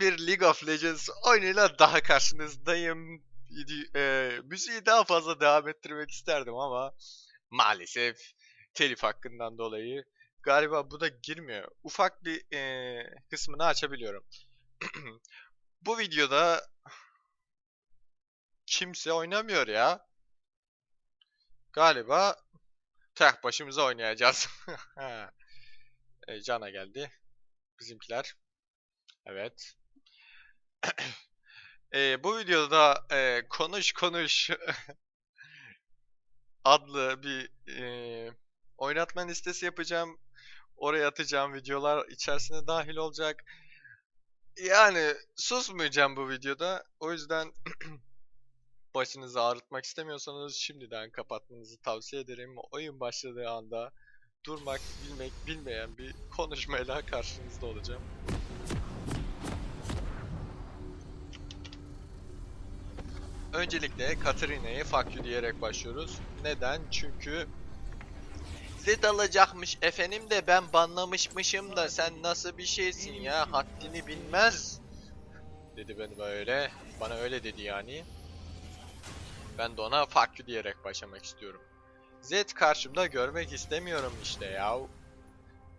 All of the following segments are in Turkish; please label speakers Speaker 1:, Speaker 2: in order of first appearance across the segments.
Speaker 1: Bir League of Legends oyunuyla daha karşınızdayım. E, müziği daha fazla devam ettirmek isterdim ama maalesef telif hakkından dolayı galiba bu da girmiyor. Ufak bir e, kısmını açabiliyorum. bu videoda kimse oynamıyor ya. Galiba tek başımıza oynayacağız. e, Cana geldi. Bizimkiler. Evet. E, bu videoda e, konuş konuş adlı bir e, oynatma listesi yapacağım. Oraya atacağım videolar içerisine dahil olacak. Yani susmayacağım bu videoda. O yüzden başınızı ağrıtmak istemiyorsanız şimdiden kapatmanızı tavsiye ederim. Oyun başladığı anda durmak, bilmek, bilmeyen bir konuşmayla karşınızda olacağım. Öncelikle Katarina'yı fuck you diyerek başlıyoruz. Neden? Çünkü Zed alacakmış efendim de ben banlamışmışım da sen nasıl bir şeysin ya haddini bilmez. Dedi beni böyle. Bana öyle dedi yani. Ben de ona fuck you diyerek başlamak istiyorum. Zed karşımda görmek istemiyorum işte ya.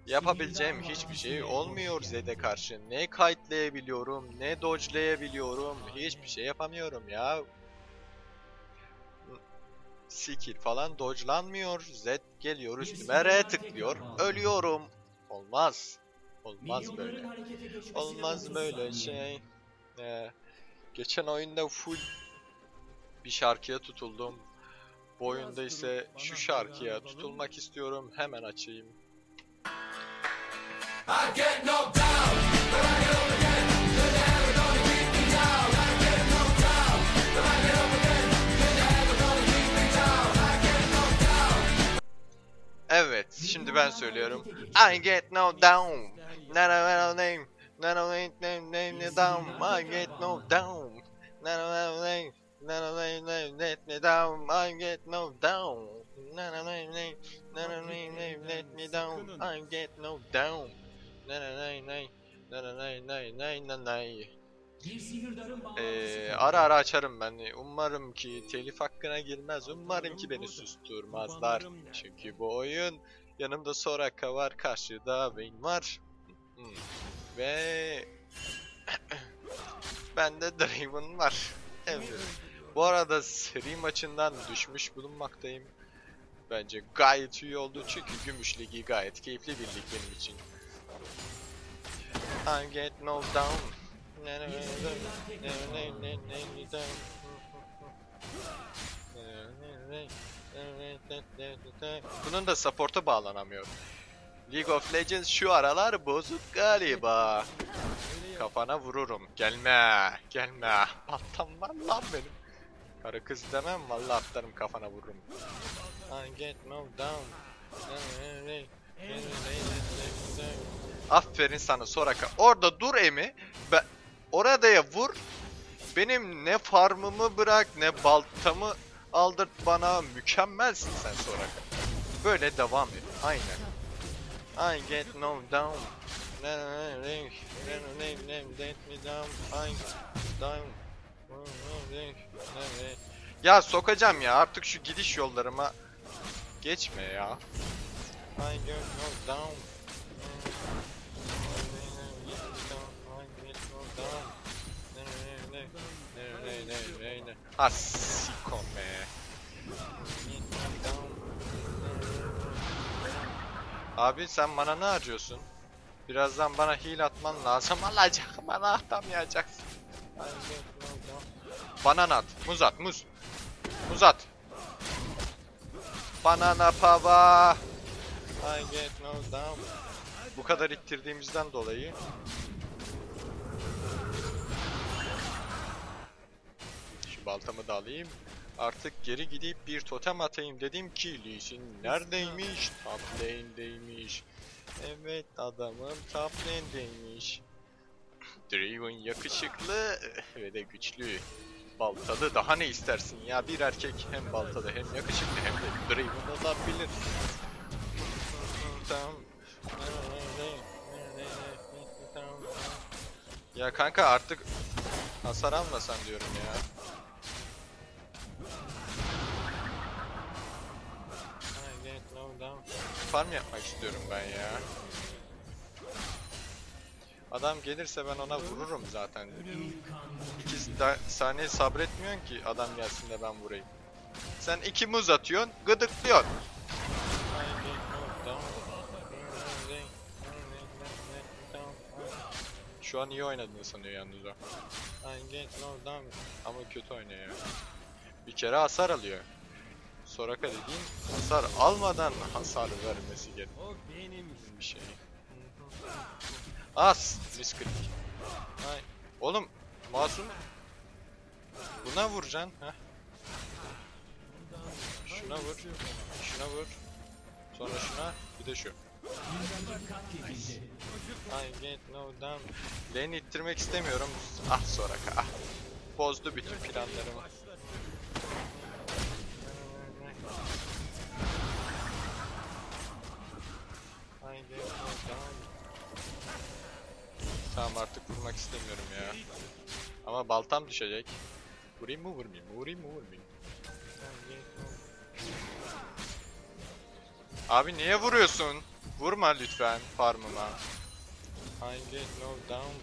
Speaker 1: Yapabileceğim hiçbir şey olmuyor Zed'e karşı. Ne kayıtlayabiliyorum, ne dodge'layabiliyorum. Hiçbir şey yapamıyorum ya. Skill falan dodge'lanmıyor. Zed geliyor üstüme R tıklıyor. Ölüyorum. Olmaz. Olmaz böyle. Olmaz böyle şey. Ee, geçen oyunda full bir şarkıya tutuldum. Bu oyunda ise şu şarkıya tutulmak istiyorum. Hemen açayım. Evet, şimdi ben söylüyorum. I get no down. Na na na name. Na na name name name down. I get no down. Na na na name. Na na name name let me down. I get no down. Na na name name. Na na name name let me down. I get no down. Na na name name. Na na name name name na na. Ee, ara ara açarım ben. Umarım ki telif hakkına girmez. Umarım ki beni susturmazlar. Çünkü bu oyun yanımda Soraka var, karşıda Vayne var. Ve bende Draven var. Evet. Bu arada seri maçından düşmüş bulunmaktayım. Bence gayet iyi oldu çünkü Gümüş Ligi gayet keyifli bir lig benim için. I get no down. Bunun da support'a bağlanamıyor. League of Legends şu aralar bozuk galiba. Kafana vururum. Gelme. Gelme. Baltam var lan benim. Karı kız demem vallahi atlarım kafana vururum. Get no down. Aferin sana Soraka. Orada dur Emi. Ben oraya vur. Benim ne farmımı bırak ne baltamı aldırt bana. Mükemmelsin sen Soraka. Böyle devam et. Aynen. I get no down. Ya sokacağım ya artık şu gidiş yollarıma geçme ya. I get no down. Ah sikon be. Abi sen bana ne harcıyorsun? Birazdan bana heal atman lazım. Alacak bana atamayacaksın. Banana at. Muz at. Muz. Muz at. Banana pava. I get no down. Bu kadar ittirdiğimizden dolayı baltamı da alayım. Artık geri gidip bir totem atayım dedim ki Lee Sin neredeymiş? Top lane'deymiş. Evet adamım top lane'deymiş. Draven yakışıklı ve de güçlü. Baltalı daha ne istersin ya bir erkek hem baltalı hem yakışıklı hem de Draven olabilir. Tamam. Ya kanka artık hasar almasan diyorum ya. Farm yapmak istiyorum ben ya. Adam gelirse ben ona vururum zaten. İki saniye sabretmiyorsun ki adam gelsin de ben vurayım. Sen iki muz atıyorsun, gıdıklıyorsun. Şu an iyi oynadığını sanıyor yalnız o. Ama kötü oynuyor. Bir kere hasar alıyor. Soraka dediğin hasar almadan hasar vermesi gerek.
Speaker 2: O benim.
Speaker 1: Bir şey. As! Misklik. Ay. Oğlum masum. Buna vuracaksın. Heh. Şuna vur. Şuna vur. Sonra şuna. Bir de şu. I get no damn. Lane ittirmek istemiyorum. Ah Soraka ah. Bozdu bütün planlarımı. Tamam artık vurmak istemiyorum ya. Ama baltam düşecek. Vurayım mı vurmayayım mı? Vurayım mı vurmayayım? Abi niye vuruyorsun? Vurma lütfen farmıma. I get no down.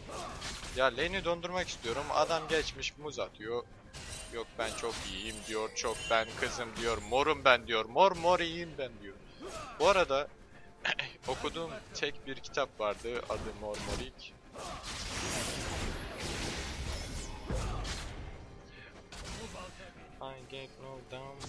Speaker 1: Ya lane'i dondurmak istiyorum. Adam geçmiş muz atıyor. Yok ben çok iyiyim diyor. Çok ben kızım diyor. Morum ben diyor. Mor mor iyiyim ben diyor. Bu arada okuduğum tek bir kitap vardı. Adı Mor Morik. I get no down.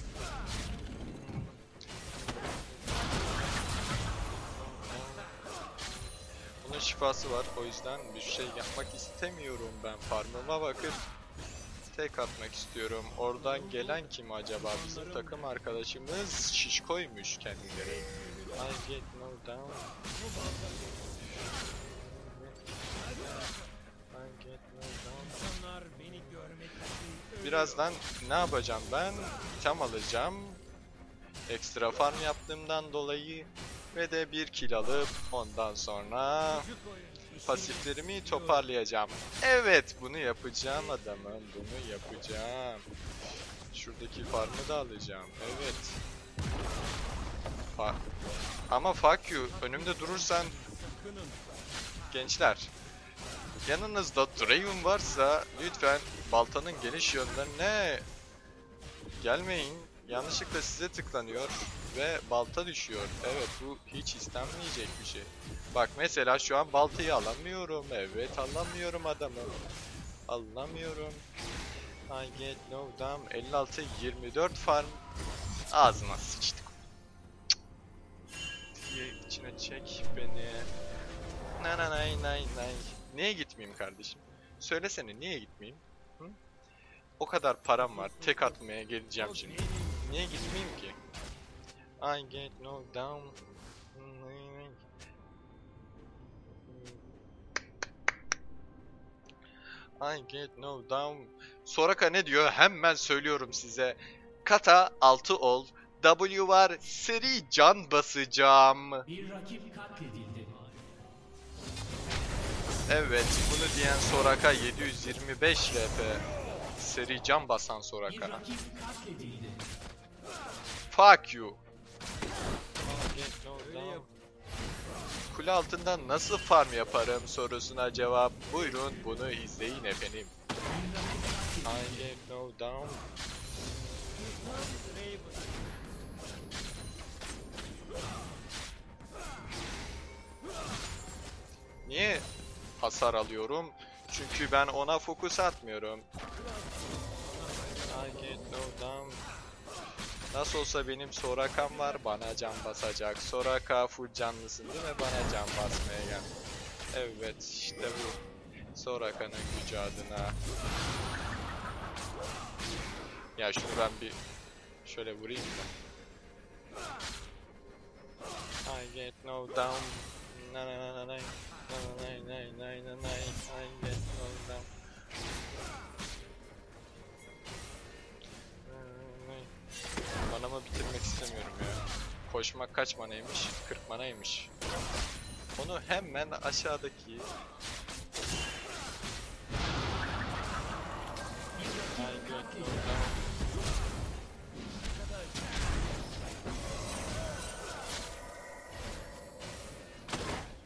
Speaker 1: Bunun şifası var. O yüzden bir şey yapmak istemiyorum ben. Farmıma bakıp tek atmak istiyorum. Oradan gelen kim acaba? Bizim takım arkadaşımız şişkoymuş kendileri. I get no down. Birazdan ne yapacağım ben? Tam alacağım. Ekstra farm yaptığımdan dolayı ve de bir kill alıp ondan sonra. Pasiflerimi toparlayacağım. Evet bunu yapacağım adamım. Bunu yapacağım. Şuradaki farmı da alacağım. Evet. Fa Ama fuck you. Önümde durursan gençler. Yanınızda Draven varsa lütfen baltanın geniş yönlerine gelmeyin. Yanlışlıkla size tıklanıyor ve balta düşüyor. Evet bu hiç istenmeyecek bir şey. Bak mesela şu an baltayı alamıyorum. Evet alamıyorum adamı. Alamıyorum. I get no damn. 56 24 farm. Ağzına sıçtık. Diye içine çek beni. Na na nay nay nay. Niye gitmeyeyim kardeşim? Söylesene niye gitmeyeyim? Hı? O kadar param var. Tek atmaya geleceğim şimdi. Niye gitmeyeyim ki? I get no down. I get no down. Soraka ne diyor? Hemen söylüyorum size. Kata 6 ol. W var. Seri can basacağım.
Speaker 3: Bir rakip katledildi.
Speaker 1: Evet, bunu diyen Soraka 725 LP. Seri can basan
Speaker 3: Bir
Speaker 1: Soraka.
Speaker 3: rakip katledildi.
Speaker 1: Fuck you. Kule altından nasıl farm yaparım sorusuna cevap buyurun bunu izleyin efendim. I get no down. Niye hasar alıyorum? Çünkü ben ona fokus atmıyorum. I get no down. Nasıl olsa benim Soraka'm var bana can basacak. Soraka full canlısın değil mi? Bana can basmaya gel. Evet işte bu. Soraka'nın gücü adına. Ya şunu ben bir şöyle vurayım da. I get no down. Na na na na na. Na na na na na na. I get no down. Manamı bitirmek istemiyorum ya. Koşmak kaç manaymış? 40 manaymış. Onu hemen aşağıdaki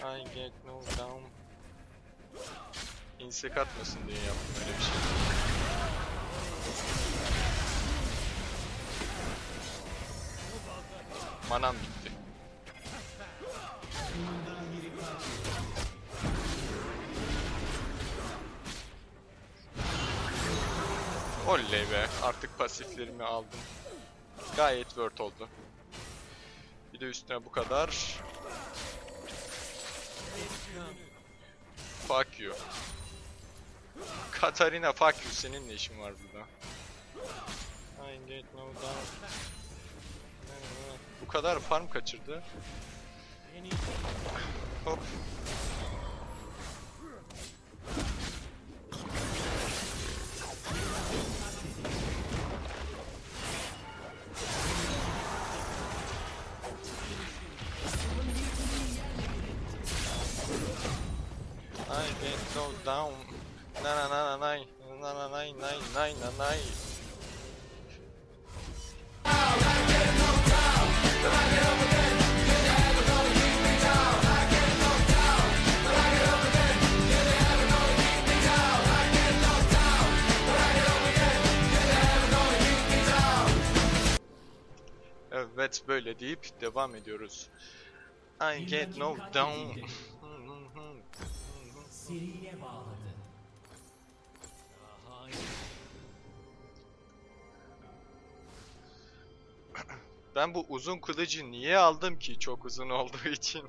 Speaker 1: I get no down. İnsek atmasın diye yaptım öyle bir şey. Manam bitti. Oley be. Artık pasiflerimi aldım. Gayet word oldu. Bir de üstüne bu kadar. Fuck you. Katarina fuck you. Senin ne işin var burada? I get no down. Bu kadar farm kaçırdı. Hop. I get no down. Na na na na na na na na na na na na. Evet böyle deyip devam ediyoruz. I get no down.
Speaker 3: Ben
Speaker 1: bu uzun kılıcı niye aldım ki çok uzun olduğu için?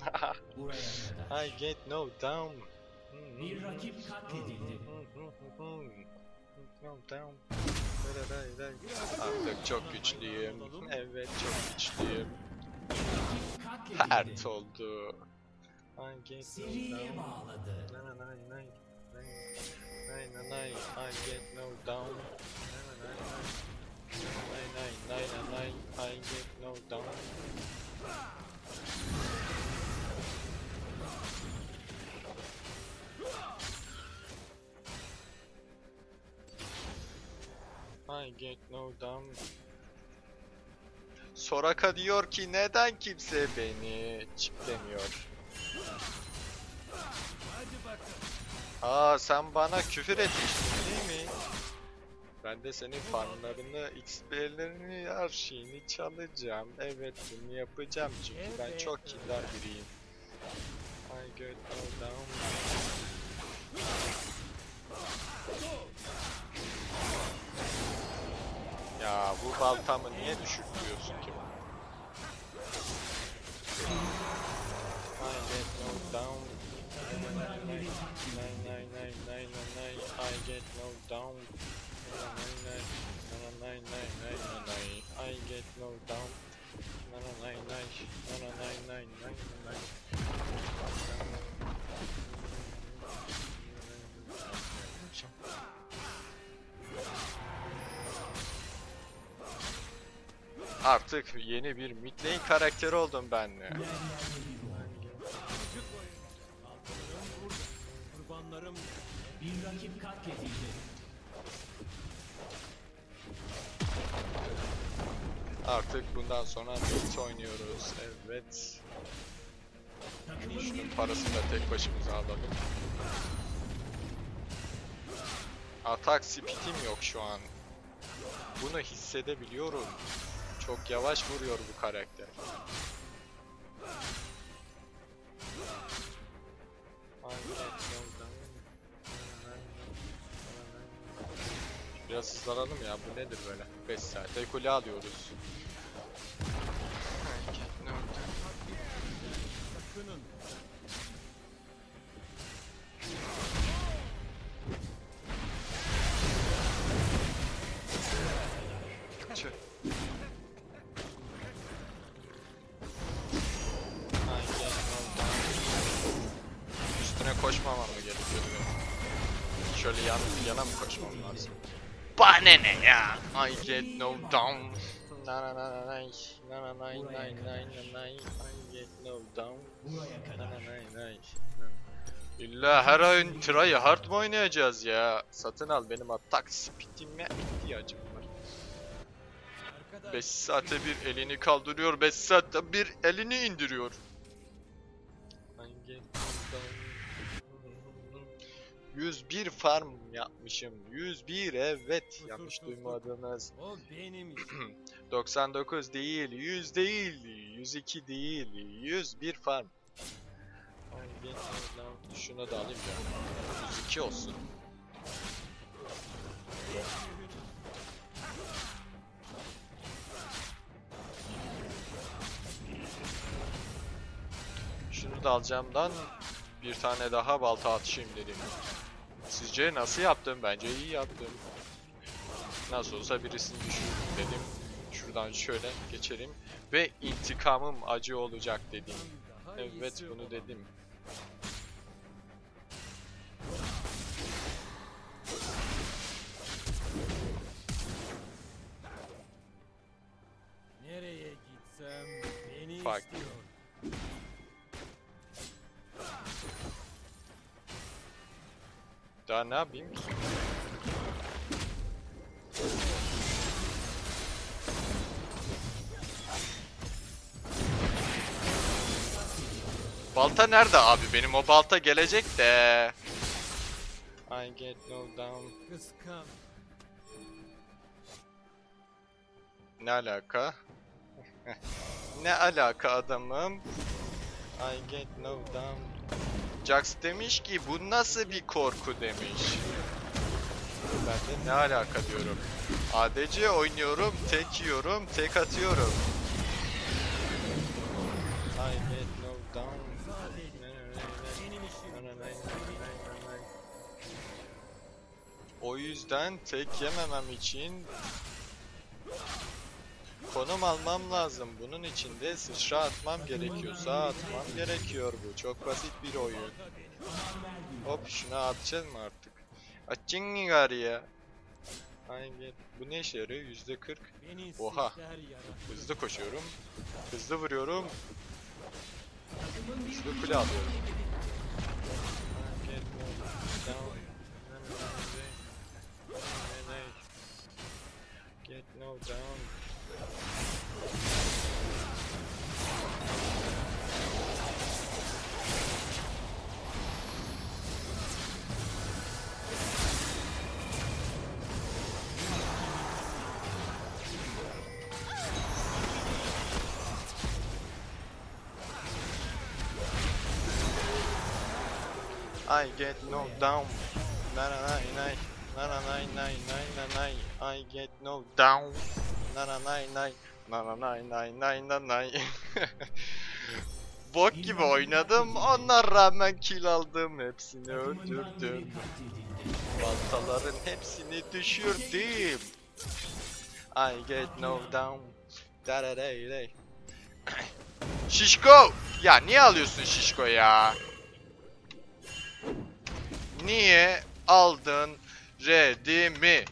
Speaker 1: I get no down.
Speaker 3: Bir rakip katledildi.
Speaker 1: No down. Artık çok güçlüyüm. Evet çok güçlüyüm. Pert oldu. I get no down. nay nay nay. Nay nay nay. I get no down. Nay nay nay I get no down. I get no down. Soraka diyor ki neden kimse beni çiplemiyor? Aa sen bana küfür etmiştin değil mi? Ben de senin farmlarını, XP'lerini, her şeyini çalacağım. Evet bunu yapacağım çünkü ben
Speaker 2: Evet.
Speaker 1: çok kindar biriyim. I get no down. Ya bu baltamı niye düşürtüyorsun ki? I get no down. Nine nine nine nine nine I get no down. I get no down. Artık yeni bir mid lane karakteri oldum ben.
Speaker 3: Bir rakip katledildi.
Speaker 1: Artık bundan sonra mid oynuyoruz. Evet. Şunun parasını da tek başımıza alalım. Atak speed'im yok şu an. Bunu hissedebiliyorum. Çok yavaş vuruyor bu karakter. Biraz hızlanalım ya bu nedir böyle? 5 saate kule alıyoruz. Bana ne ya? I get no down. Na na na na na na na na na na na I get no down. Na na na na İlla her oyun try hard mı oynayacağız ya? Satın al benim atak speed'ime ihtiyacım var.
Speaker 2: Arkadaş
Speaker 1: 5 saate bir elini kaldırıyor, 5 saatte bir elini indiriyor. 101 farm yapmışım. 101 evet. Yanlış duymadınız.
Speaker 2: O benim işim.
Speaker 1: 99 değil, 100 değil, 102 değil, 101 farm. Şunu da alayım ya. 102 olsun. Şunu da alacağımdan bir tane daha balta atışayım dedim. Sizce nasıl yaptım? Bence iyi yaptım. Nasıl olsa birisini düşürdüm dedim. Şuradan şöyle geçelim. Ve intikamım acı olacak dedim. Evet bunu dedim. Ne yapayım ki? Balta nerede abi? Benim o balta gelecek de. I get no down. Ne alaka? ne alaka adamım? I get no down. Jax demiş ki bu nasıl bir korku demiş. Ben de ne alaka diyorum. ADC oynuyorum, tek yiyorum, tek atıyorum. I get no down. O yüzden tek yememem için konum almam lazım. Bunun için de sıçra atmam gerekiyorsa atmam gerekiyor bu. Çok basit bir oyun. Hop şunu atacağız mı artık? Açın mı gari ya? Ay get. Bu ne işe yarıyor? Yüzde kırk.
Speaker 2: Beni
Speaker 1: Oha.
Speaker 2: sizler yarattı.
Speaker 1: Hızlı koşuyorum. Hızlı vuruyorum. Hızlı kule alıyorum. Get no down. I get no down. Na na na na na na na na na na na I get no down. Na na na na na na na na na na na Bok gibi oynadım. Onlar rağmen kill aldım. Hepsini öldürdüm. Baltaların hepsini düşürdüm. I get no down. Da da da da. Şişko! Ya niye alıyorsun Şişko ya? Niye aldın redimi?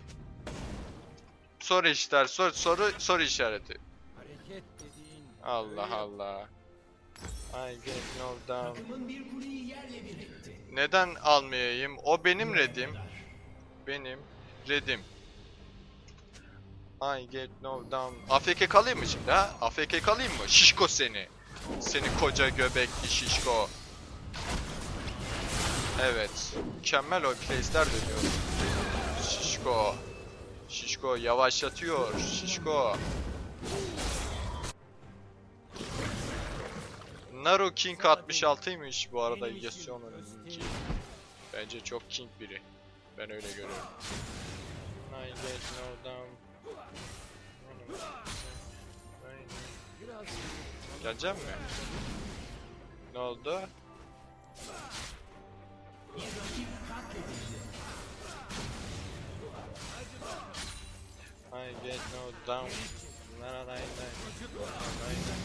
Speaker 1: Soru işler, soru soru soru işareti. Allah Allah. I get no down. Neden almayayım? O benim redim. Benim redim. I get no down. AFK kalayım mı şimdi ha? AFK kalayım mı? Şişko seni. Seni koca göbekli şişko. Evet. Mükemmel o place'ler dönüyor. Şişko. Şişko yavaşlatıyor. Şişko. Naru King 66'ymış bu arada
Speaker 2: göstereyim.
Speaker 1: linki. Bence çok king biri. Ben öyle görüyorum. Gelecek mi? Ne oldu? I get no down. Nara nai nai. Nai nai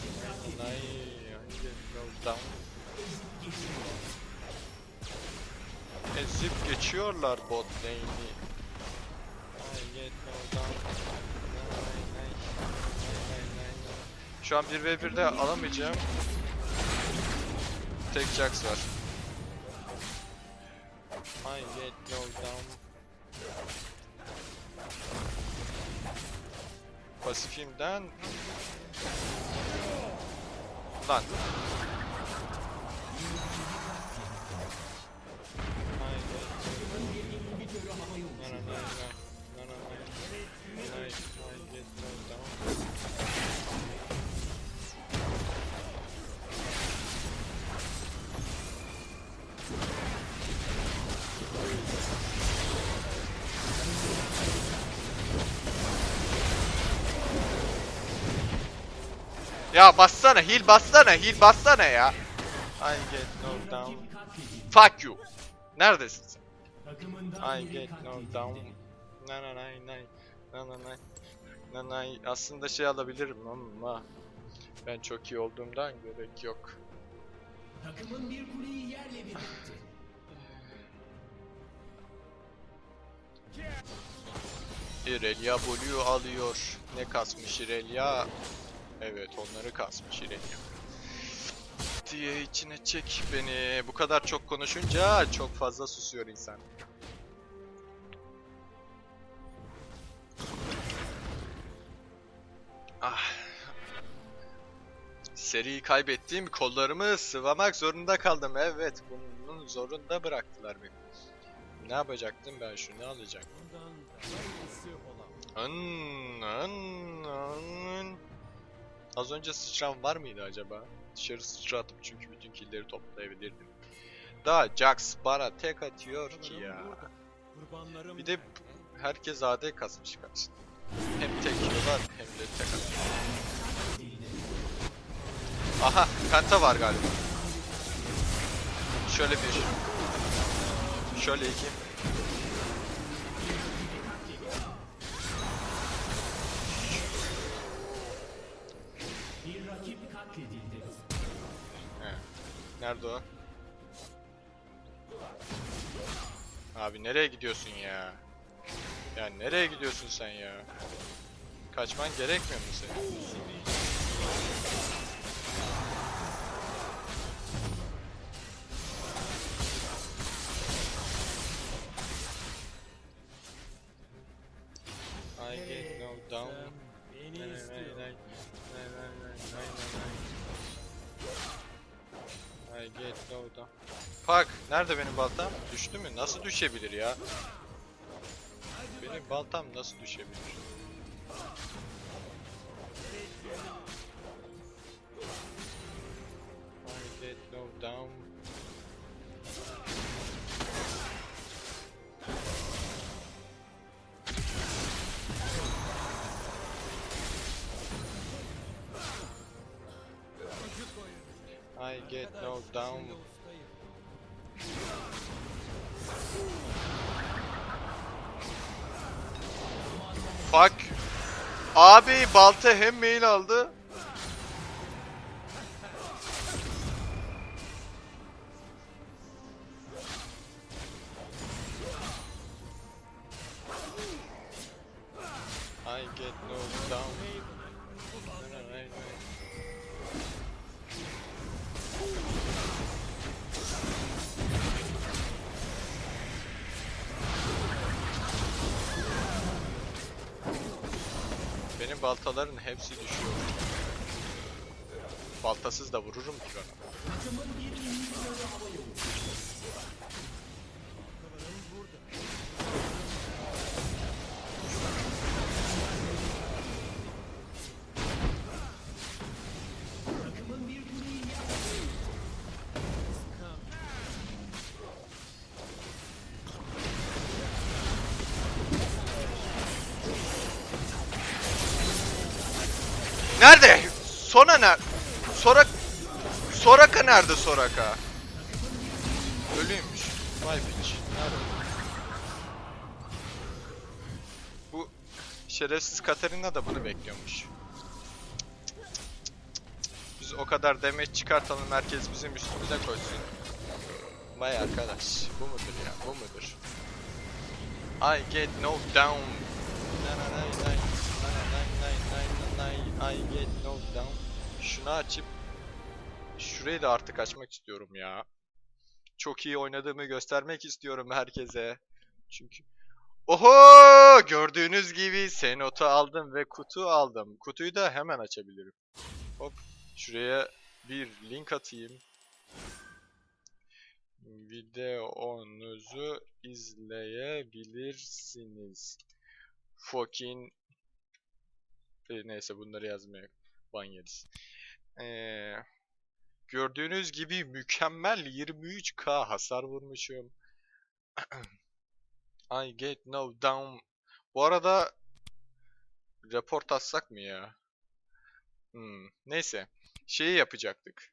Speaker 1: nai. I get no down. Ezip geçiyorlar bot lane'i. I get no down. Şu an 1v1'de alamayacağım. Tek Jax var. I get no down. Pasifimden Lan I get no Ya bassana, heal bassana, heal bassana ya. I get no down. Fuck you. Neredesin sen? I get no down. Na na na na na na na na na aslında şey alabilirim ama ben çok iyi olduğumdan gerek yok.
Speaker 3: Takımın bir kuleyi yerle bir etti.
Speaker 1: Irelia Blue alıyor. Ne kasmış Irelia? Evet onları kasmış Irelia. Diye içine çek beni. Bu kadar çok konuşunca çok fazla susuyor insan. Ah. Seriyi kaybettiğim kollarımı sıvamak zorunda kaldım. Evet, bunun zorunda bıraktılar beni. Ne yapacaktım ben şunu alacaktım.
Speaker 2: Bundan daha iyisi
Speaker 1: Az önce sıçram var mıydı acaba? Dışarı sıçratıp çünkü bütün killleri toplayabilirdim. Daha Jax bana tek atıyor ki ya. Bir de herkes AD kasmış karşısında. Hem tek yiyorlar hem de tek atıyor. Aha, kanta var galiba. Şöyle bir. Şöyle iki. Nerede o? Abi nereye gidiyorsun ya? Ya nereye gidiyorsun sen ya? Kaçman gerekmiyor mu senin? Down. Fuck, nerede benim baltam? Düştü mü? Nasıl düşebilir ya? Benim baltam nasıl düşebilir? Balta hem mail aldı. Baltaların hepsi düşüyor. Baltasız da vururum ki bana. Nerede? Sona nerede? Sorak... Soraka nerede Soraka? Ölüymüş. Vay piç. Nerede? Bu şerefsiz Katarina da bunu bekliyormuş. Biz o kadar demet çıkartalım herkes bizim üstümüze koysun. Vay arkadaş. Bu mudur ya? Bu mudur? I get no down. Na na na na na na na na na na I get no down. Şunu açıp şurayı da artık açmak istiyorum ya. Çok iyi oynadığımı göstermek istiyorum herkese. Çünkü Oho! Gördüğünüz gibi Senot'u aldım ve kutu aldım. Kutuyu da hemen açabilirim. Hop. Şuraya bir link atayım. videonuzu izleyebilirsiniz. Fucking E, neyse bunları yazmaya ban yeriz. Ee, gördüğünüz gibi mükemmel 23k hasar vurmuşum. I get no down. Bu arada report atsak mı ya? Hmm, neyse. Şeyi yapacaktık.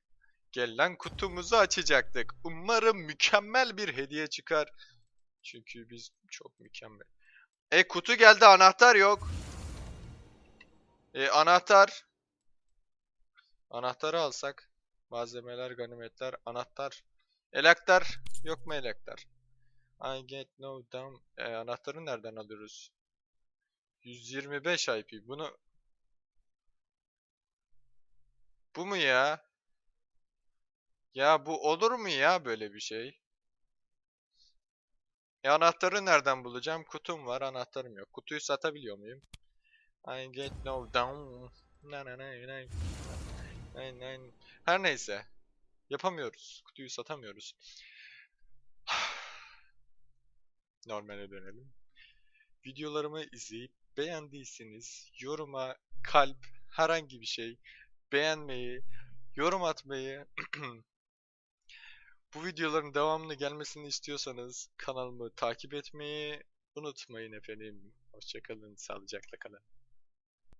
Speaker 1: Gelen kutumuzu açacaktık. Umarım mükemmel bir hediye çıkar. Çünkü biz çok mükemmel. E kutu geldi anahtar yok. E anahtar. Anahtarı alsak. Malzemeler, ganimetler, anahtar. Elektar. Yok mu elektar? I get no down. E, anahtarı nereden alıyoruz? 125 IP. Bunu bu mu ya? Ya bu olur mu ya böyle bir şey? E anahtarı nereden bulacağım? Kutum var, anahtarım yok. Kutuyu satabiliyor muyum? I get no down. Na na na na. Na na. Her neyse. Yapamıyoruz. Kutuyu satamıyoruz. Normale dönelim. Videolarımı izleyip beğendiyseniz yoruma kalp herhangi bir şey beğenmeyi, yorum atmayı bu videoların devamlı gelmesini istiyorsanız kanalımı takip etmeyi unutmayın efendim. Hoşçakalın, sağlıcakla kalın.